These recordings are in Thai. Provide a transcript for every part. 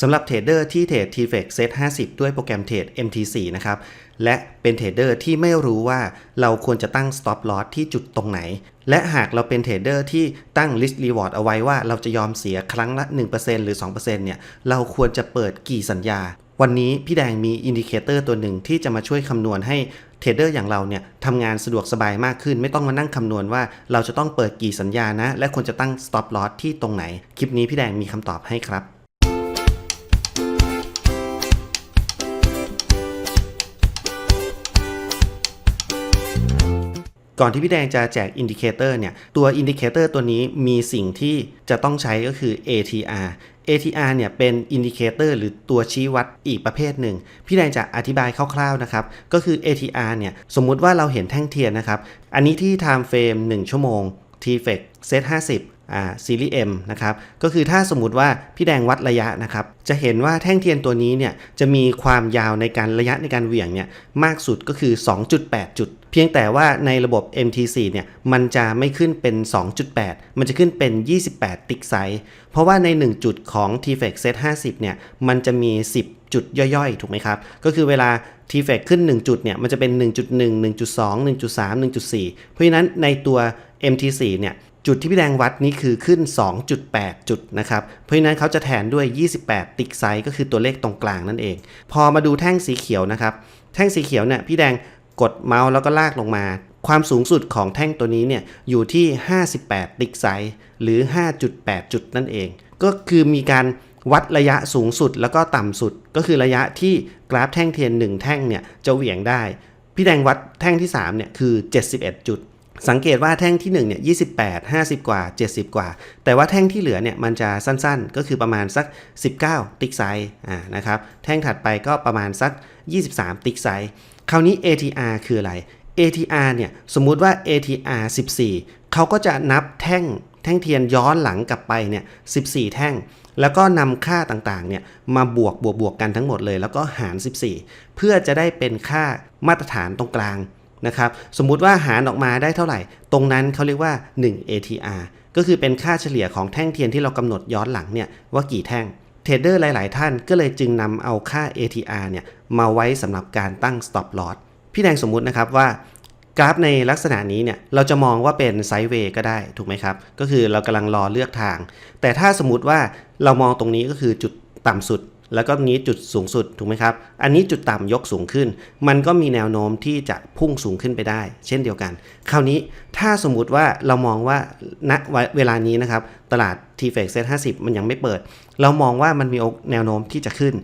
สำหรับเทรดเดอร์ที่เทรด TFX Set 50 ด้วยโปรแกรมเทรด MT4 นะครับ และเป็นเทรดเดอร์ที่ไม่รู้ว่าเราควรจะตั้ง stop loss ที่จุดตรงไหน และหากเราเป็นเทรดเดอร์ที่ตั้ง risk reward เอาไว้ว่าเราจะยอมเสียครั้งละ 1%หรือ 2%เนี่ย เราควรจะเปิดกี่สัญญา วันนี้พี่แดงมีอินดิเคเตอร์ตัวหนึ่งที่จะมาช่วยคำนวณให้เทรดเดอร์อย่างเราเนี่ยทำงานสะดวกสบายมากขึ้น ไม่ต้องมานั่งคำนวณว่าเราจะต้องเปิดกี่สัญญานะ และควรจะตั้ง stop loss ที่ตรงไหน คลิปนี้พี่แดงมีคำตอบให้ครับ ก่อนที่พี่แดงจะแจกอินดิเคเตอร์เนี่ย ตัวอินดิเคเตอร์ตัวนี้มีสิ่งที่จะต้องใช้ก็คือ ATR ATR เนี่ยเป็นอินดิเคเตอร์หรือตัวชี้วัดอีกประเภทหนึ่ง พี่แดงจะอธิบายคร่าวๆนะครับ ก็คือ ATR เนี่ยสมมุติว่าเราเห็นแท่งเทียนนะครับ อันนี้ที่ time frame 1 ชั่วโมง TFX Set 50อ่า ซีรีส์ M นะครับ ก็คือถ้าสมมติว่าพี่แดงวัดระยะนะครับ จะเห็นว่าแท่งเทียนตัวนี้เนี่ยจะมีความยาวในการระยะในการเหวี่ยงเนี่ยมากสุดก็คือ 2.8 จุด เพียงแต่ว่าในระบบ MT4 เนี่ยมันจะไม่ขึ้นเป็น 2.8 มันจะขึ้นเป็น 28 ติ๊กไซส์เพราะว่าใน 1 จุดของ TFX Set 50เนี่ยมันจะมี 10จุดย่อยๆ ถูกไหมครับ ก็คือเวลา TFX ขึ้น 1 จุดเนี่ย มันจะเป็น 1.1 1.2 1.3 1.4 เพราะฉะนั้นในตัว MT4 เนี่ย จุดที่พี่แดงวัดนี่คือขึ้น 2.8 จุดนะครับ เพราะฉะนั้นเขาจะแทนด้วย 28 ติ๊กไซส์ก็คือตัวเลขตรงกลางนั่นเอง พอมาดูแท่งสีเขียวนะครับ แท่งสีเขียวเนี่ยพี่แดงกดเมาส์แล้วก็ลากลงมา ความสูงสุดของแท่งตัวนี้เนี่ยอยู่ที่ 58 ติ๊กไซส์หรือ 5.8 จุดนั่นเอง ก็คือมีการวัดระยะสูงสุดแล้วก็ต่ำสุด ก็คือระยะที่กราฟแท่งเทียน 1 แท่งเนี่ยจะเหวี่ยงได้ พี่แดงวัดแท่งที่3เนี่ยคือ 71 จุด สังเกตว่าแท่งที่1เนี่ย28 50 กว่า 70 กว่า แต่ว่าแท่งที่เหลือเนี่ยมันจะสั้นๆ ก็คือประมาณสัก 19 ติ๊กไซส์อ่านะครับ แท่งถัดไปก็ประมาณสัก 23 ติ๊กไซส์คราวนี้ ATR คืออะไร ATR เนี่ยสมมุติว่า ATR 14 เขาก็จะนับแท่งแท่งเทียนย้อนหลังกลับไปเนี่ย14 แท่ง แล้วก็นำค่าต่างๆเนี่ยมาบวกบวกบวกกันทั้งหมดเลย แล้วก็หาร 14 เพื่อจะได้เป็นค่ามาตรฐานตรงกลาง นะครับสมมุติว่าหารออกมาได้เท่าไหร่ ตรงนั้นเขาเรียกว่า 1 ATR ก็คือเป็นค่าเฉลี่ยของแท่งเทียนที่เรากำหนดย้อนหลังเนี่ยว่ากี่แท่งเทรดเดอร์หลาย ๆ ท่านก็เลยจึงนำเอาค่า ATR เนี่ยมาไว้สำหรับการตั้ง stop loss พี่แดงสมมุตินะครับว่ากราฟในลักษณะนี้เนี่ยเราจะมองว่าเป็นไซด์เวย์ก็ได้ถูกไหมครับ ก็คือเรากำลังรอเลือกทาง แต่ถ้าสมมติว่าเรามองตรงนี้ก็คือจุดต่ำสุด แล้วก็นี้จุดสูงสุดถูกไหมครับ อันนี้จุดต่ำยกสูงขึ้น มันก็มีแนวโน้มที่จะพุ่งสูงขึ้นไปได้ เช่นเดียวกัน คราวนี้ถ้าสมมุติว่าเรามองว่าณเวลานี้นะครับ ตลาด t f e x Set 50มันยังไม่เปิด เรามองว่ามันมีแนวโน้มที่จะขึ้น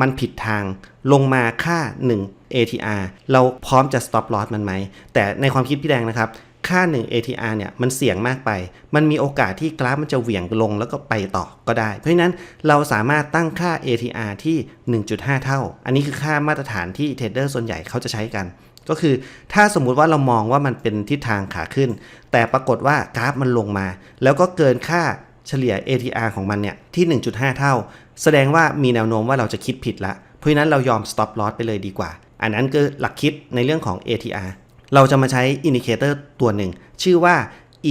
มันผิดทางลงมาค่า 1 ATR เราพร้อมจะ stop loss มันไหม แต่ในความคิดพี่แดงนะครับ ค่า 1 ATR เนี่ยมันเสี่ยงมากไป มันมีโอกาสที่กราฟมันจะเหวี่ยงลงแล้วก็ไปต่อก็ได้ เพราะฉะนั้นเราสามารถตั้งค่า ATR ที่ 1.5 เท่า อันนี้คือค่ามาตรฐานที่เทรดเดอร์ส่วนใหญ่เขาจะใช้กัน ก็คือถ้าสมมุติว่าเรามองว่ามันเป็นทิศทางขาขึ้น แต่ปรากฏว่ากราฟมันลงมา แล้วก็เกินค่าเฉลี่ย ATR ของมันเนี่ยที่ 1.5 เท่า แสดงว่ามีแนวโน้มว่าเราจะคิดผิดละ เพราะฉะนั้นเรายอม stop loss ไปเลยดีกว่า อันนั้นคือหลักคิดในเรื่องของ ATR เราจะมาใช้อินดิเคเตอร์ตัวหนึ่ง ชื่อว่า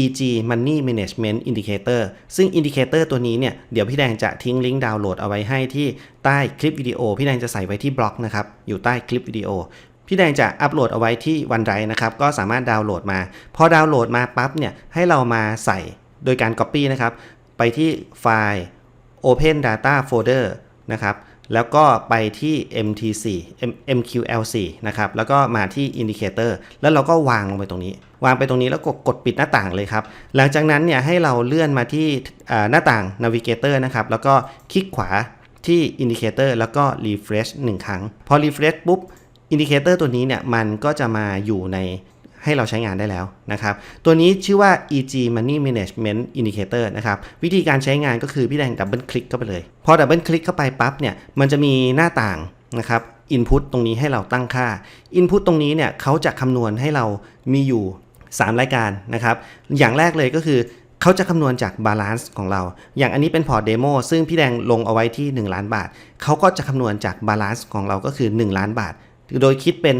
EG Money Management Indicator ซึ่งอินดิเคเตอร์ตัวนี้เนี่ย เดี๋ยวพี่แดงจะทิ้งลิงก์ดาวน์โหลดเอาไว้ให้ที่ใต้คลิปวิดีโอ พี่แดงจะใส่ไว้ที่บล็อกนะครับ อยู่ใต้คลิปวิดีโอ พี่แดงจะอัปโหลดเอาไว้ที่วันไรนะครับ ก็สามารถดาวน์โหลดมา พอดาวน์โหลดมาปั๊บเนี่ย ให้เรามาใส่โดยการ Copy นะครับ ไปที่ไฟล์ Open Data Folder นะครับ แล้วก็ไปที่ MT4 MQL4 นะครับ แล้วก็มาที่ Indicator แล้วเราก็วางลงไปตรงนี้ วางไปตรงนี้แล้วกดกดปิดหน้าต่างเลยครับ หลังจากนั้นเนี่ยให้เราเลื่อนมาที่หน้าต่าง Navigator นะครับ แล้วก็คลิกขวาที่ Indicator แล้วก็ Refresh 1 ครั้ง พอ Refresh ปุ๊บ Indicator ตัวนี้เนี่ยมันก็จะมาอยู่ใน ให้เราใช้งานได้แล้วนะครับ ตัวนี้ชื่อว่า EG Money Management Indicator นะครับ วิธีการใช้งานก็คือพี่แดงดับเบิลคลิกเข้าไปเลย พอดับเบิลคลิกเข้าไปปั๊บเนี่ย มันจะมีหน้าต่างนะครับ Input ตรงนี้ให้เราตั้งค่า Input ตรงนี้เนี่ยเขาจะคำนวณให้เรามีอยู่ 3 รายการนะครับ อย่างแรกเลยก็คือเขาจะคำนวณจากบาลานซ์ของเรา อย่างอันนี้เป็นพอร์ตเดโมซึ่งพี่แดงลงเอาไว้ที่ 1 ล้านบาท เขาก็จะคำนวณจากบาลานซ์ของเราก็คือ 1 ล้านบาท โดยคิดเป็น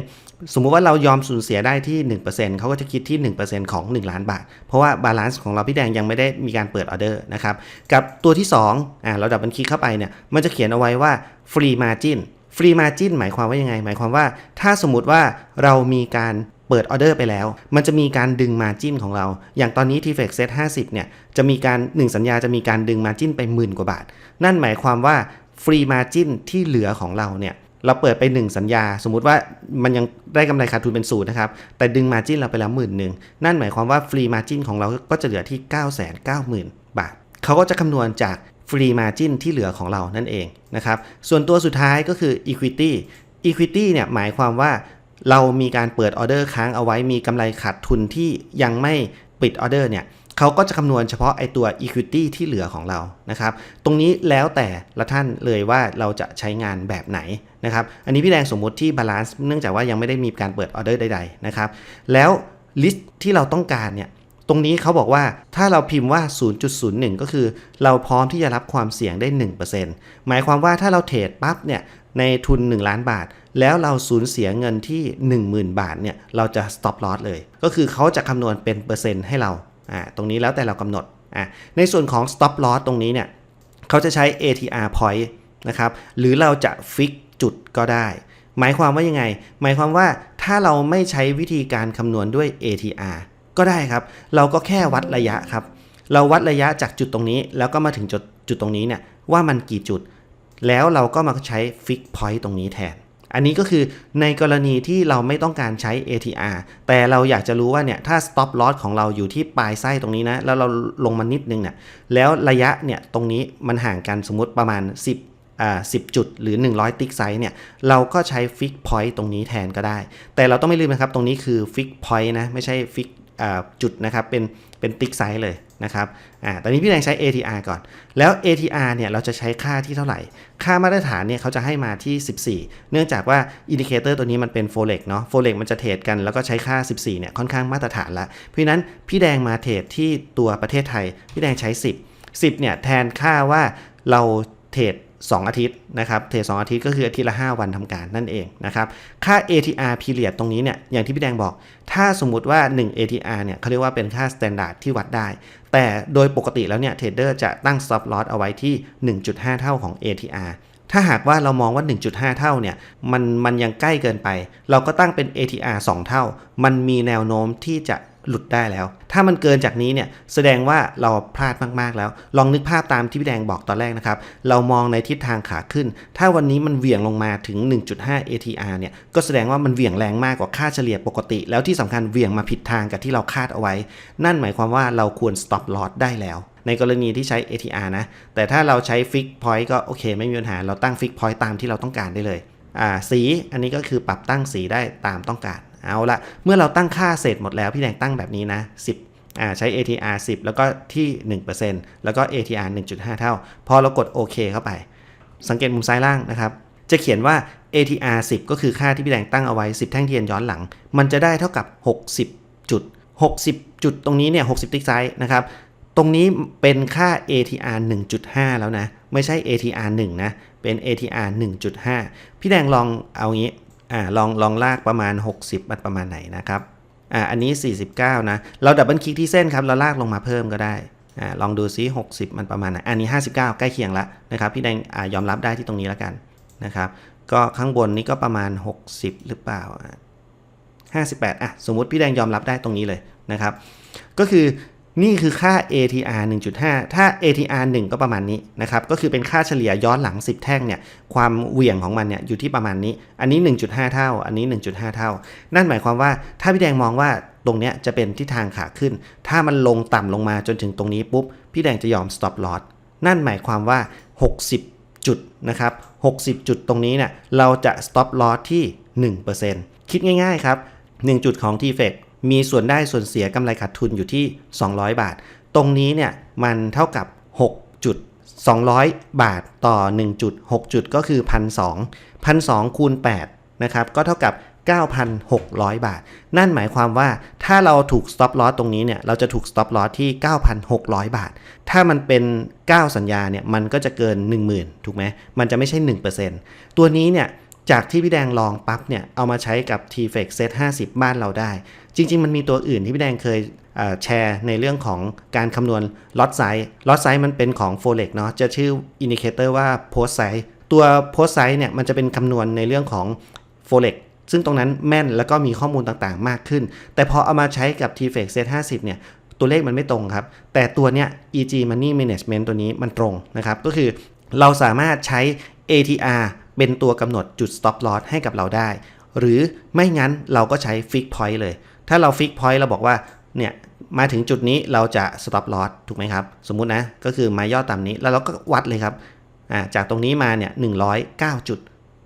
สมมุติว่าเรายอมสูญเสียได้ที่ 1%เขาก็จะคิดที่ 1%ของ 1 ล้านบาท เพราะว่าบาลานซ์ของเราพี่แดงยังไม่ได้มีการเปิดออเดอร์นะครับ กับตัวที่ 2อ่าเราดับบัญชีเข้าไปเนี่ยมันจะเขียนเอาไว้ว่า free margin free margin หมายความว่ายังไง หมายความว่า ถ้าสมมติว่าเรามีการเปิดออเดอร์ไปแล้ว มันจะมีการดึง margin ของเรา อย่างตอนนี้ t f e x Set 50 เนี่ย จะมีการ 1 สัญญาจะมีการดึง margin ไปหมื่นกว่าบาท นั่นหมายความว่า free margin ที่เหลือของเราเนี่ย เราเปิดไป 1 สัญญา สมมุติว่ามันยังได้กำไรขาดทุนเป็นศูนย์นะครับ แต่ดึง margin เราไปแล้วหมื่นหนึ่งนั่นหมายความว่า free margin ของเราก็จะเหลือที่ 990,000 บาท เขาก็จะคำนวณจาก free margin ที่เหลือของเรานั่นเองนะครับ ส่วนตัวสุดท้ายก็คือ equity equity เนี่ยหมายความว่าเรามีการเปิดออเดอร์ค้างเอาไว้มีกำไรขาดทุนที่ยังไม่ปิดออเดอร์เนี่ย เขาก็จะคำนวณเฉพาะไอตัว equity ที่เหลือของเรานะครับ ตรงนี้แล้วแต่ละท่านเลยว่าเราจะใช้งานแบบไหนนะครับ อันนี้พี่แดงสมมุติที่ balance เนื่องจากว่ายังไม่ได้มีการเปิดออเดอร์ใดๆนะครับ แล้วลิสต์ที่เราต้องการเนี่ยตรงนี้เขาบอกว่าถ้าเราพิมพ์ว่า 0.01 ก็คือ เราพร้อมที่จะรับความเสี่ยงได้ 1%หมายความว่าถ้าเราเทรดปั๊บเนี่ยในทุน 1 ล้านบาท แล้วเราสูญเสียเงินที่ 10,000 บาทเนี่ยเราจะ stop loss เลย ก็คือเขาจะคำนวณเป็นเปอร์เซ็นต์ให้เรา อ่าตรงนี้แล้วแต่เรากำหนดอ่าในส่วนของ stop loss ตรงนี้เนี่ยเขาจะใช้ ATR point นะครับหรือเราจะฟิกจุดก็ได้ หมายความว่ายังไง หมายความว่าถ้าเราไม่ใช้วิธีการคำนวณด้วย ATR ก็ได้ครับ เราก็แค่วัดระยะครับ เราวัดระยะจากจุดตรงนี้ แล้วก็มาถึงจุดจุดตรงนี้เนี่ยว่ามันกี่จุด แล้วเราก็มาใช้ Fix Point ตรงนี้แทน อันนี้ก็คือในกรณีที่เราไม่ต้องการใช้ ATR แต่เราอยากจะรู้ว่าเนี่ยถ้า Stop Loss ของเราอยู่ที่ปลายไส้ตรงนี้นะ แล้วเราลงมานิดนึงเนี่ยแล้วระยะเนี่ยตรงนี้มันห่างกันสมมติประมาณ 10อ่า10 จุดหรือ 100 ติ๊กไซส์เนี่ย เราก็ใช้ Fix Point ตรงนี้แทนก็ได้ แต่เราต้องไม่ลืมนะครับ ตรงนี้คือ Fix Point นะ ไม่ใช่ Fix จุดนะครับ เป็นเป็นติ๊กไซส์เลย นะครับอ่าตอนนี้พี่แดงใช้ ATR ก่อน แล้ว ATR เนี่ยเราจะใช้ค่าที่เท่าไหร่ ค่ามาตรฐานเนี่ยเขาจะให้มาที่ 14 เนื่องจากว่าอินดิเคเตอร์ตัวนี้มันเป็น Forex เนาะ Forex มันจะเทรดกันแล้วก็ใช้ค่า 14 เนี่ยค่อนข้างมาตรฐานละ เพราะฉะนั้นพี่แดงมาเทรดที่ตัวประเทศไทย พี่แดงใช้ 10 10 เนี่ยแทนค่าว่าเราเทรด 2 อาทิตย์นะครับเทรด2อาทิตย์ก็คืออาทิตย์ละ 5 วันทำการนั่นเองนะครับค่า ATR period ตรงนี้เนี่ยอย่างที่พี่แดงบอก ถ้าสมมุติว่า 1 ATR เนี่ยเขาเรียกว่าเป็นค่า standard ที่วัดได้ แต่โดยปกติแล้วเนี่ยเทรดเดอร์จะตั้ง stop loss เอาไว้ที่ 1.5 เท่าของ ATR ถ้าหากว่าเรามองว่า 1.5 เท่าเนี่ยมันมันยังใกล้เกินไป เราก็ตั้งเป็น ATR 2 เท่า มันมีแนวโน้มที่จะ หลุดได้แล้ว ถ้ามันเกินจากนี้เนี่ยแสดงว่าเราพลาดมากๆแล้ว ลองนึกภาพตามที่พี่แดงบอกตอนแรกนะครับ เรามองในทิศทางขาขึ้น ถ้าวันนี้มันเหวี่ยงลงมาถึง 1.5 ATR เนี่ย ก็แสดงว่ามันเหวี่ยงแรงมากกว่าค่าเฉลี่ยปกติ แล้วที่สำคัญเหวี่ยงมาผิดทางกับที่เราคาดเอาไว้ นั่นหมายความว่าเราควร stop loss ได้แล้วในกรณีที่ใช้ ATR นะ แต่ถ้าเราใช้ fix point ก็โอเค ไม่มีปัญหา เราตั้ง fix point ตามที่เราต้องการได้เลย อ่า สี อันนี้ก็คือปรับตั้งสีได้ตามต้องการ เอาละเมื่อเราตั้งค่าเสร็จหมดแล้วพี่แดงตั้งแบบนี้นะ 10อ่าใช้ ATR 10 แล้วก็ที่ 1%แล้วก็ ATR 1.5 เท่า พอเรากดโอเคเข้าไป สังเกตมุมซ้ายล่างนะครับ จะเขียนว่า ATR 10 ก็คือค่าที่พี่แดงตั้งเอาไว้ 10 แท่งเทียนย้อนหลัง มันจะได้เท่ากับ 60 จุด 60 จุดตรงนี้เนี่ย 60 ติ๊กไซส์นะครับ ตรงนี้เป็นค่า ATR 1.5 แล้วนะ ไม่ใช่ ATR 1 นะ เป็น ATR 1.5 พี่แดงลองเอางี้ อ่าลองลองลากประมาณ 60 มันประมาณไหนนะครับอ่าอันนี้ 49 นะ เราดับเบิลคลิกที่เส้นครับ เราลากลงมาเพิ่มก็ได้อ่าลองดูซิ 60 มันประมาณไหนอันนี้ 59 ใกล้เคียงละนะครับพี่แดงอ่ายอมรับได้ที่ตรงนี้แล้วกันนะครับก็ข้างบนนี้ก็ประมาณ 60 หรือเปล่า 58อะสมมุติพี่แดงยอมรับได้ตรงนี้เลยนะครับ ก็คือ นี่คือค่า ATR 1.5 ถ้า ATR 1 ก็ประมาณนี้นะครับ ก็คือเป็นค่าเฉลี่ยย้อนหลัง 10 แท่งเนี่ย ความเหวี่ยงของมันเนี่ยอยู่ที่ประมาณนี้ อันนี้ 1.5 เท่า อันนี้ 1.5 เท่า นั่นหมายความว่าถ้าพี่แดงมองว่าตรงเนี้ยจะเป็นทิศทางขาขึ้น ถ้ามันลงต่ำลงมาจนถึงตรงนี้ปุ๊บ พี่แดงจะยอม stop loss นั่นหมายความว่า 60 จุดนะครับ 60 จุดตรงนี้เนี่ย เราจะ stop loss ที่ 1%คิดง่ายๆครับ 1 จุดของ t f e c มีส่วนได้ส่วนเสียกำไรขาดทุนอยู่ที่ 200 บาท ตรงนี้เนี่ยมันเท่ากับ 6 จุด 200 บาทต่อ 1 จุด 6 จุดก็คือ1,200 1,200คูณ8นะครับก็เท่ากับ 9,600 บาท นั่นหมายความว่าถ้าเราถูก stop loss ตรงนี้เนี่ยเราจะถูก stop loss ที่ 9,600 บาท ถ้ามันเป็น 9 สัญญาเนี่ยมันก็จะเกิน 10,000 ถูกไหมมันจะไม่ใช่ 1%ตัวนี้เนี่ยจากที่พี่แดงลองปั๊บเนี่ยเอามาใช้กับ t f e x Set 50 บ้านเราได้ จริง ๆ มันมีตัวอื่นที่พี่แดงเคยแชร์ในเรื่องของการคำนวณ lot size lot size มันเป็นของ Forex เนาะจะชื่อ indicator ว่า post size ตัว post size เนี่ยมันจะเป็นคำนวณในเรื่องของ Forex ซึ่งตรงนั้นแม่นแล้วก็มีข้อมูลต่างๆ มากขึ้น แต่พอเอามาใช้กับ t f e x Set 50เนี่ยตัวเลขมันไม่ตรงครับ แต่ตัวเนี้ย EG Money Management ตัวนี้มันตรงนะครับ ก็คือเราสามารถใช้ ATR เป็นตัวกำหนดจุด stop loss ให้กับเราได้ หรือไม่งั้นเราก็ใช้ fix point เลย ถ้าเรา fix point เราบอกว่าเนี่ยมาถึงจุดนี้เราจะ stop loss ถูกไหมครับ สมมุตินะก็คือไม้ย่อต่ำนี้แล้วเราก็วัดเลยครับาจากตรงนี้มาเนี่ย109 จุด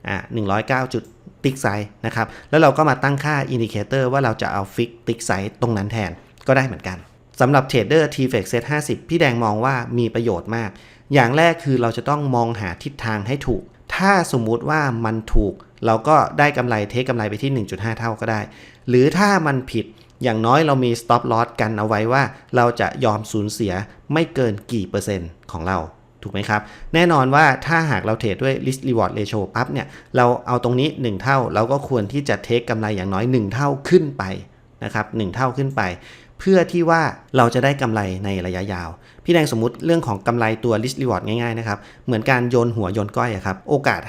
อ่า109 จุดติ๊กไซส์นะครับ แล้วเราก็มาตั้งค่าอินดิเคเตอร์ว่าเราจะเอาฟิกติ๊กไซส์ตรงนั้นแทนก็ได้เหมือนกันสำหรับเทรดเดอร์ t f e x Set 50 พี่แดงมองว่ามีประโยชน์มาก อย่างแรกคือเราจะต้องมองหาทิศทางให้ถูก ถ้าสมมุติว่ามันถูก เราก็ได้กำไรเทคกำไรไปที่ 1.5 เท่าก็ได้ หรือถ้ามันผิดอย่างน้อยเรามี stop loss กันเอาไว้ว่า เราจะยอมสูญเสียไม่เกินกี่เปอร์เซ็นต์ของเราถูกไหมครับ แน่นอนว่าถ้าหากเราเทรดด้วย risk reward ratio ปั๊บเนี่ย เราเอาตรงนี้ 1 เท่า เราก็ควรที่จะเทคกำไรอย่างน้อย 1 เท่าขึ้นไปนะครับ1เท่าขึ้นไป พื่อที่ว่าเราจะได้กำไรในระยะยาว พี่แดงสมมติเรื่องของกำไรตัว risk reward ง่ายๆนะครับ เหมือนการโยนหัวโยนก้อยอะครับ โอกาส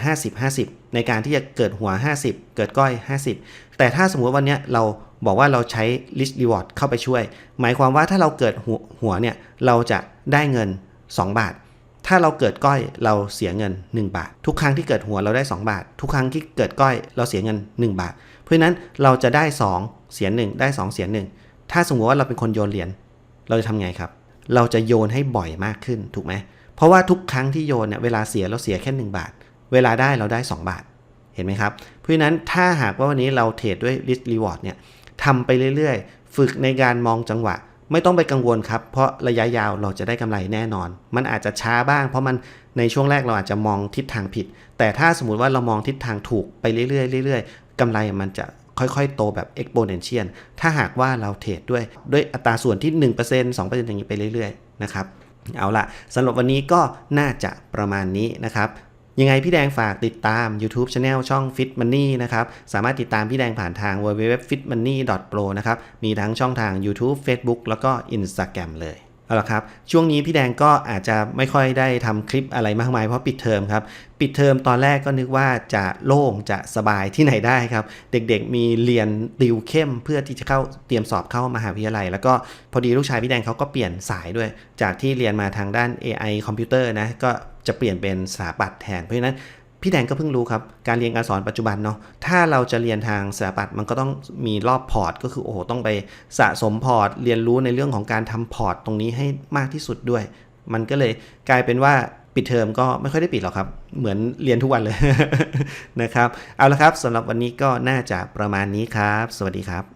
50-50 ในการที่จะเกิดหัว 50 เกิดก้อย 50 แต่ถ้าสมมุติวันนี้เราบอกว่าเราใช้ risk reward เข้าไปช่วย หมายความว่าถ้าเราเกิดหัวหัวเนี่ยเราจะได้เงิน 2 บาท ถ้าเราเกิดก้อยเราเสียเงิน 1 บาท ทุกครั้งที่เกิดหัวเราได้ 2 บาท ทุกครั้งที่เกิดก้อยเราเสียเงิน 1 บาท เพราะฉะนั้นเราจะได้ 2 เสีย1ได้ 2 เสีย1 ถ้าสมมติว่าเราเป็นคนโยนเหรียญเราจะทำไงครับ เราจะโยนให้บ่อยมากขึ้นถูกไหมเพราะว่าทุกครั้งที่โยนเนี่ยเวลาเสียเราเสียแค่ 1 บาท เวลาได้เราได้ 2 บาทเห็นไหมครับ เพราะฉะนั้นถ้าหากว่าวันนี้เราเทรดด้วย risk reward เนี่ยทำไปเรื่อยๆ ฝึกในการมองจังหวะ ไม่ต้องไปกังวลครับ เพราะระยะยาวเราจะได้กำไรแน่นอน มันอาจจะช้าบ้าง เพราะมันในช่วงแรกเราอาจจะมองทิศทางผิด แต่ถ้าสมมติว่าเรามองทิศทางถูกไปเรื่อยๆเรื่อยๆกำไรมันจะ ค่อยๆ โตแบบ exponential ถ้าหากว่าเราเทรดด้วยด้วยอัตราส่วนที่ 1% 2%อย่างนี้ไปเรื่อยๆนะครับเอาละสำหรับวันนี้ก็น่าจะประมาณนี้นะครับยังไงพี่แดงฝากติดตาม YouTube Channel ช่อง Fit Money นะครับ สามารถติดตามพี่แดงผ่านทาง www.fitmoney.pro นะครับ มีทั้งช่องทาง YouTube Facebook แล้วก็ Instagram เลย เอาละครับ ช่วงนี้พี่แดงก็อาจจะไม่ค่อยได้ทำคลิปอะไรมากมายเพราะปิดเทอมครับ ปิดเทอมตอนแรกก็นึกว่าจะโล่งจะสบายที่ไหนได้ครับ เด็กๆมีเรียนติวเข้มเพื่อที่จะเข้าเตรียมสอบเข้ามหาวิทยาลัย แล้วก็พอดีลูกชายพี่แดงเขาก็เปลี่ยนสายด้วย จากที่เรียนมาทางด้าน AI คอมพิวเตอร์นะก็จะเปลี่ยนเป็นสถาปัตย์แทนเพราะฉะนั้น พี่แดงก็เพิ่งรู้ครับ การเรียนการสอนปัจจุบันเนาะ ถ้าเราจะเรียนทางสถาปัตย์มันก็ต้องมีรอบพอร์ต ก็คือโอ้โหต้องไปสะสมพอร์ต เรียนรู้ในเรื่องของการทำพอร์ตตรงนี้ให้มากที่สุดด้วย มันก็เลยกลายเป็นว่าปิดเทอมก็ไม่ค่อยได้ปิดหรอกครับ เหมือนเรียนทุกวันเลยนะครับ เอาละครับสำหรับวันนี้ก็น่าจะประมาณนี้ครับ สวัสดีครับ